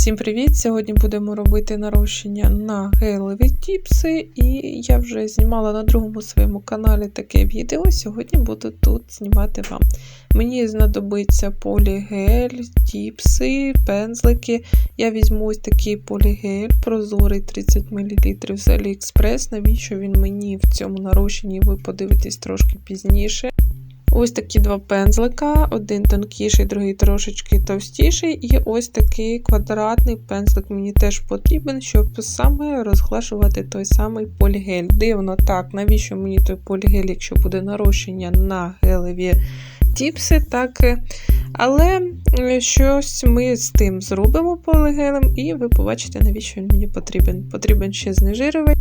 Всім привіт! Сьогодні будемо робити нарощення на гелеві тіпси, і я вже знімала на другому своєму каналі таке відео. Сьогодні буду тут знімати вам. Мені знадобиться полігель, тіпси, пензлики. Я візьму ось такий полігель, прозорий 30 мл з Aliexpress. Навіщо він мені в цьому нарощенні, ви подивитесь трошки пізніше. Ось такі два пензлика, один тонкіший, другий трошечки товстіший. І ось такий квадратний пензлик мені теж потрібен, щоб саме розглашувати той самий полігель. Дивно, так, навіщо мені той полігель, якщо буде нарощення на гелеві тіпси, так. Але щось ми з тим зробимо полігелем, і ви побачите, навіщо він мені потрібен. Потрібен ще знежирювач.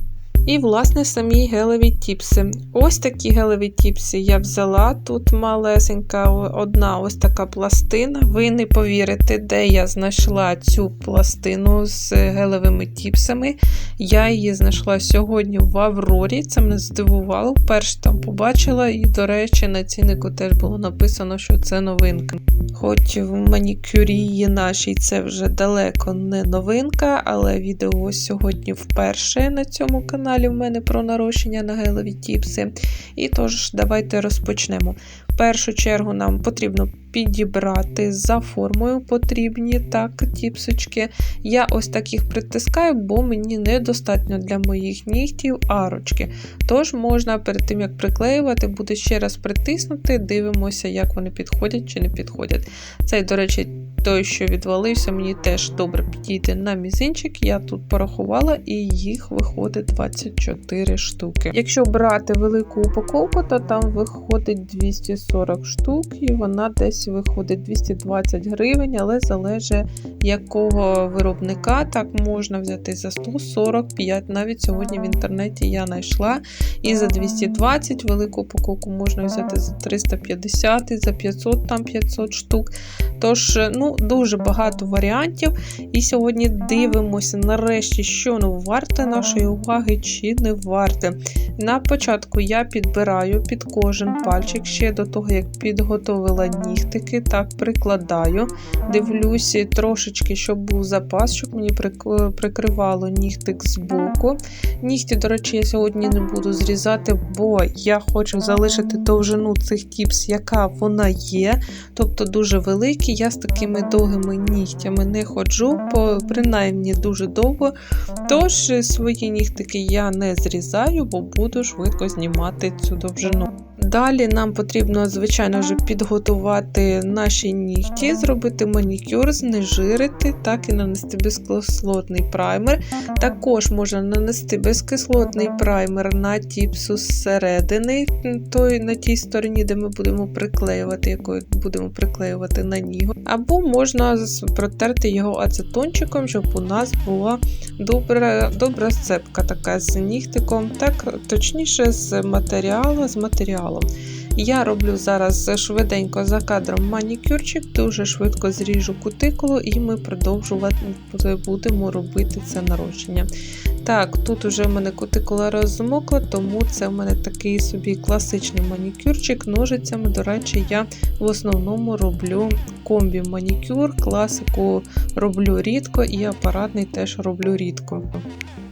І, власне, самі гелеві тіпси. Ось такі гелеві тіпси я взяла. Тут малесенька одна ось така пластина. Ви не повірите, де я знайшла цю пластину з гелевими тіпсами. Я її знайшла сьогодні в Аврорі. Це мене здивувало. Вперше там побачила, і, до речі, на ціннику теж було написано, що це новинка. Хоч в манікюрії нашій це вже далеко не новинка, але відео сьогодні вперше на цьому каналі каналі в мене про нарощення на гелеві тіпси. І тож, давайте розпочнемо. В першу чергу нам потрібно підібрати за формою потрібні так, тіпсочки. Я ось так їх притискаю, бо мені недостатньо для моїх нігтів арочки. Тож можна перед тим, як приклеювати, буде ще раз притиснути, дивимося, як вони підходять чи не підходять. Цей, до речі, той, що відвалився, мені теж добре підійде на мізинчик. Я тут порахувала, і їх виходить 24 штуки. Якщо брати велику упаковку, то там виходить 240 штук, і вона десь виходить 220 гривень, але залежить якого виробника. Так можна взяти за 145. Навіть сьогодні в інтернеті я знайшла. І за 220 велику упаковку можна взяти за 350, за 500 там 500 штук. Тож, ну, дуже багато варіантів. І сьогодні дивимося, нарешті, що ну, варте нашої уваги чи не варте. На початку я підбираю під кожен пальчик ще до того, як підготовила нігтики, так прикладаю. Дивлюся трошечки, щоб був запас, щоб мені прикривало нігтик з боку. Нігті, до речі, я сьогодні не буду зрізати, бо я хочу залишити довжину цих тіпс, яка вона є. Тобто дуже великі. Я з такими такими довгими нігтями не ходжу, принаймні дуже довго. Тож свої нігтики я не зрізаю, бо буду швидко знімати цю довжину. Далі нам потрібно, звичайно вже підготувати наші нігті, зробити манікюр, знежирити, так і нанести безкислотний праймер. Також можна нанести безкислотний праймер на тіпсу зсередини, той, на тій стороні, де ми будемо приклеювати, якою будемо приклеювати на нігу. Або можна протерти його ацетончиком, щоб у нас була добра добра сцепка така з нігтиком, так точніше з матеріалу, з матеріалом матеріалом. Я роблю зараз швиденько за кадром манікюрчик, дуже швидко зріжу кутикулу, і ми продовжувати будемо робити це нарощення. Так, тут вже в мене кутикула розмокла, тому це в мене такий собі класичний манікюрчик. Ножицями, до речі, я в основному роблю комбі-манікюр, класику роблю рідко і апаратний теж роблю рідко.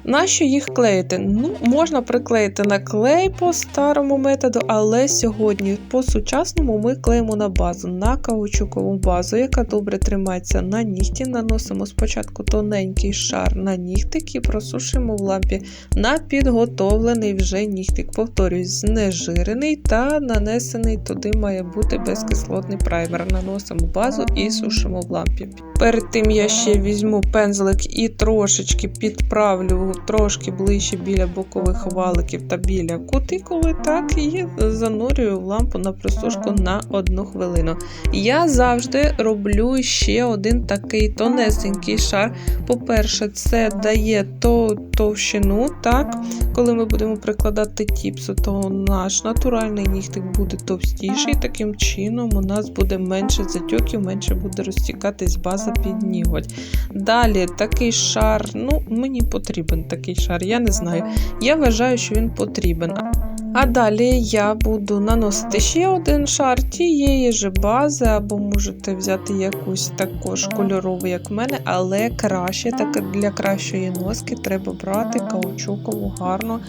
Нащо їх клеїти? Ну, можна приклеїти на клей по старому методу, але сьогодні по-сучасному ми клеїмо на базу, на каучукову базу, яка добре тримається на нігті. Наносимо спочатку тоненький шар на нігтик і просушуємо в лампі на підготовлений вже нігтик. Повторюсь, знежирений та нанесений туди має бути безкислотний праймер. Наносимо базу і сушимо в лампі. Перед тим я ще візьму пензлик і трошечки підправлю трошки ближче біля бокових валиків та біля кутикули, так і занурюю в лампу на просушку на одну хвилину. Я завжди роблю ще один такий тонесенький шар. По-перше, це дає то товщину, так, коли ми будемо прикладати тіпсу, то наш натуральний нігтик буде товстіший. Таким чином, у нас буде менше затьоків, менше буде розтікатись база під ніготь. Далі такий шар, ну, мені потрібен такий шар, я не знаю. Я вважаю, що він потрібен. А далі я буду наносити ще один шар тієї ж бази, або можете взяти якусь також кольорову, як в мене, але краще, так для кращої носки треба брати каучукову гарну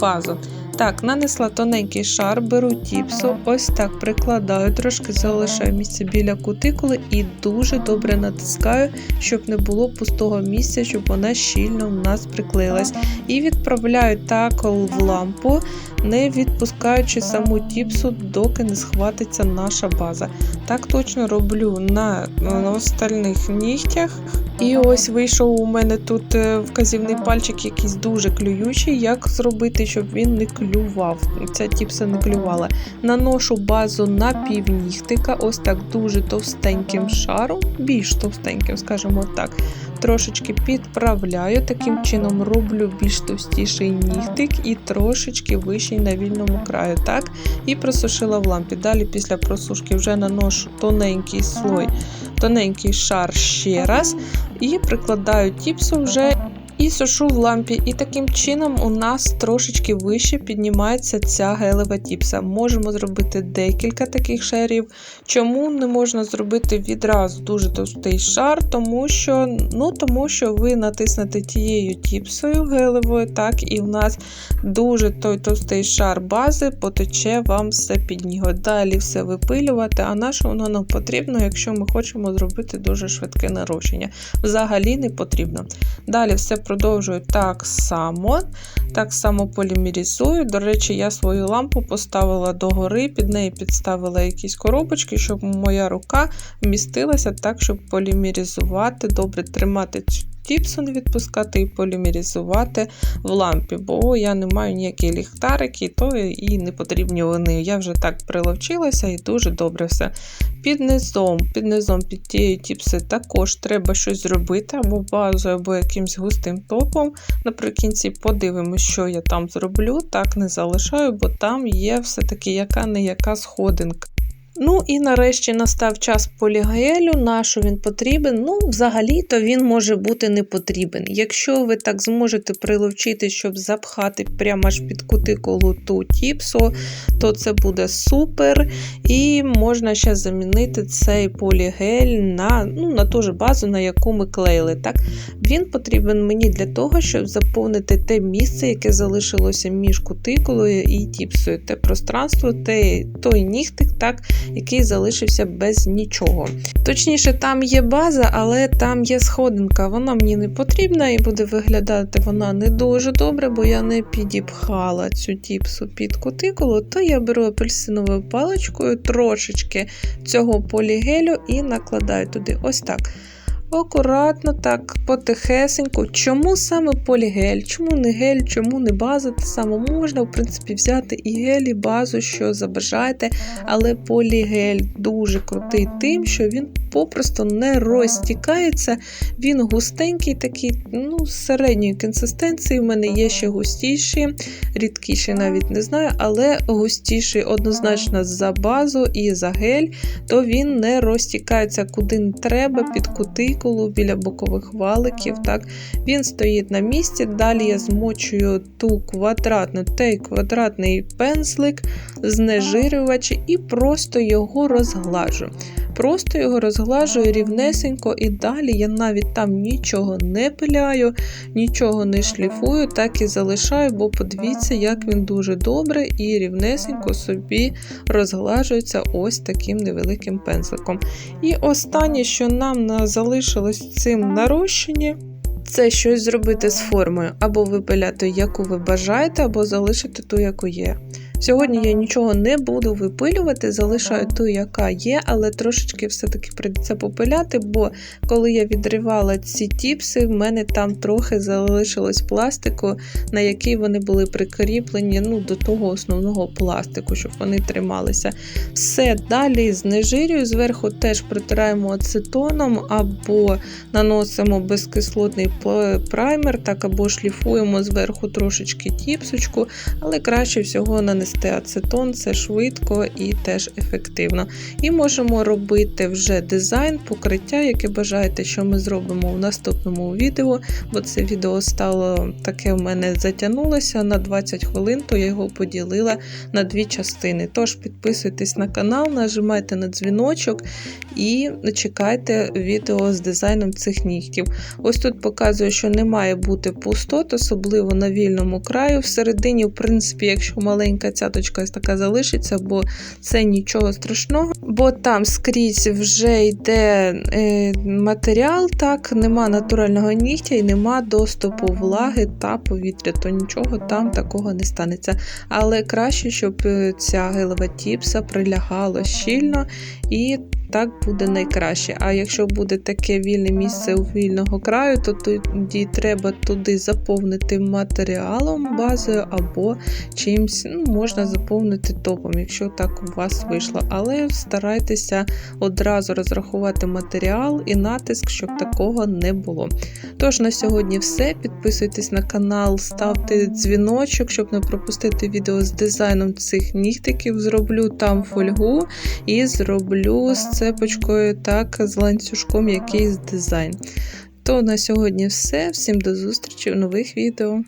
базу. Так, нанесла тоненький шар, беру тіпсу, ось так прикладаю, трошки залишаю місце біля кутикули і дуже добре натискаю, щоб не було пустого місця, щоб вона щільно у нас приклеїлась. І відправляю такол в лампу, не відпускаючи саму тіпсу, доки не схватиться наша база. Так точно роблю на, на остальних нігтях. І ось вийшов у мене тут е, вказівний пальчик якийсь дуже клюючий. Як зробити, щоб він не клював? Ця тіпса не клювала. Наношу базу на півнігтика, ось так дуже товстеньким шаром, більш товстеньким, скажімо так. Трошечки підправляю, таким чином роблю більш товстіший нігтик і трошечки вищий на вільному краю. так, І просушила в лампі. Далі після просушки вже наношу тоненький слой, тоненький шар ще раз і прикладаю тіпсу вже і сушу в лампі. І таким чином у нас трошечки вище піднімається ця гелева тіпса. Можемо зробити декілька таких шарів. Чому не можна зробити відразу дуже товстий шар? Тому що ну, тому що ви натиснете тією тіпсою гелевою, так, і в нас дуже той товстий шар бази потече вам все під нього. Далі все випилювати, а наше воно нам потрібно, якщо ми хочемо зробити дуже швидке нарощення. Взагалі не потрібно. Далі все продовжую так само. Так само полімерізую. До речі, я свою лампу поставила догори, під неї підставила якісь коробочки, щоб моя рука вмістилася так, щоб полімерізувати, добре тримати не відпускати і полімерізувати в лампі, бо я не маю ніякі ліхтарики, то і не потрібні вони. Я вже так приловчилася і дуже добре все. Під низом, під низом під тією тіпси також треба щось зробити, або базою, або якимсь густим топом. Наприкінці подивимося, що я там зроблю. Так не залишаю, бо там є все-таки яка-не яка сходинка. Ну і нарешті настав час полігелю. На що він потрібен? Ну, взагалі-то він може бути не потрібен. Якщо ви так зможете приловчити, щоб запхати прямо аж під кутикулу ту тіпсу, то це буде супер. І можна ще замінити цей полігель на ну, на ту ж базу, на яку ми клеїли. Так? Він потрібен мені для того, щоб заповнити те місце, яке залишилося між кутикулою і тіпсою. Те пространство, те, той нігтик. так? Який залишився без нічого. Точніше, там є база, але там є сходинка. Вона мені не потрібна і буде виглядати вона не дуже добре, бо я не підіпхала цю тіпсу під кутикулу, то я беру апельсиновою паличкою трошечки цього полігелю і накладаю туди ось так. Акуратно, так, потихесенько. Чому саме полігель? Чому не гель, чому не база? Те саме можна, в принципі, взяти і гель, і базу, що забажаєте, але полігель дуже крутий тим, що він попросту не розтікається. Він густенький, такий, ну, середньої консистенції. У мене є ще густіші, рідкіші навіть не знаю, але густіший однозначно за базу і за гель, то він не розтікається куди не треба, під кутикулу, біля бокових валиків. Так? Він стоїть на місці. Далі я змочую ту квадратну, той квадратний пензлик, знежирювач і просто його розглажу. Просто його розглажую рівнесенько, і далі я навіть там нічого не пиляю, нічого не шліфую, так і залишаю, бо подивіться, як він дуже добре і рівнесенько собі розглажується ось таким невеликим пензликом. І останнє, що нам залишилось цим нарощенні, це щось зробити з формою, або випиляти, яку ви бажаєте, або залишити ту, яку є. Сьогодні я нічого не буду випилювати, залишаю ту, яка є, але трошечки все-таки прийдеться попиляти, бо коли я відривала ці тіпси, в мене там трохи залишилось пластику, на який вони були прикріплені ну, до того основного пластику, щоб вони трималися. Все, далі знежирюю, зверху теж притираємо ацетоном, або наносимо безкислотний праймер, так або шліфуємо зверху трошечки тіпсочку, але краще всього нанести нанести ацетон, це швидко і теж ефективно. І можемо робити вже дизайн, покриття, яке бажаєте, що ми зробимо в наступному відео, бо це відео стало таке в мене затягнулося на 20 хвилин, то я його поділила на дві частини. Тож підписуйтесь на канал, нажимайте на дзвіночок і чекайте відео з дизайном цих нігтів. Ось тут показую, що не має бути пустот, особливо на вільному краю. Всередині, в принципі, якщо маленька цяточка така залишиться, бо це нічого страшного, бо там скрізь вже йде е, матеріал, так, нема натурального нігтя і нема доступу влаги та повітря, то нічого там такого не станеться. Але краще, щоб е, ця гелева тіпса прилягала щільно і так буде найкраще. А якщо буде таке вільне місце у вільного краю, то тоді треба туди заповнити матеріалом базою або чимось ну, можна заповнити топом, якщо так у вас вийшло. Але старайтеся одразу розрахувати матеріал і натиск, щоб такого не було. Тож на сьогодні все. Підписуйтесь на канал, ставте дзвіночок, щоб не пропустити відео з дизайном цих нігтиків. Зроблю там фольгу і зроблю з цепочкою, так, з ланцюжком якийсь дизайн. То на сьогодні все. Всім до зустрічі в нових відео.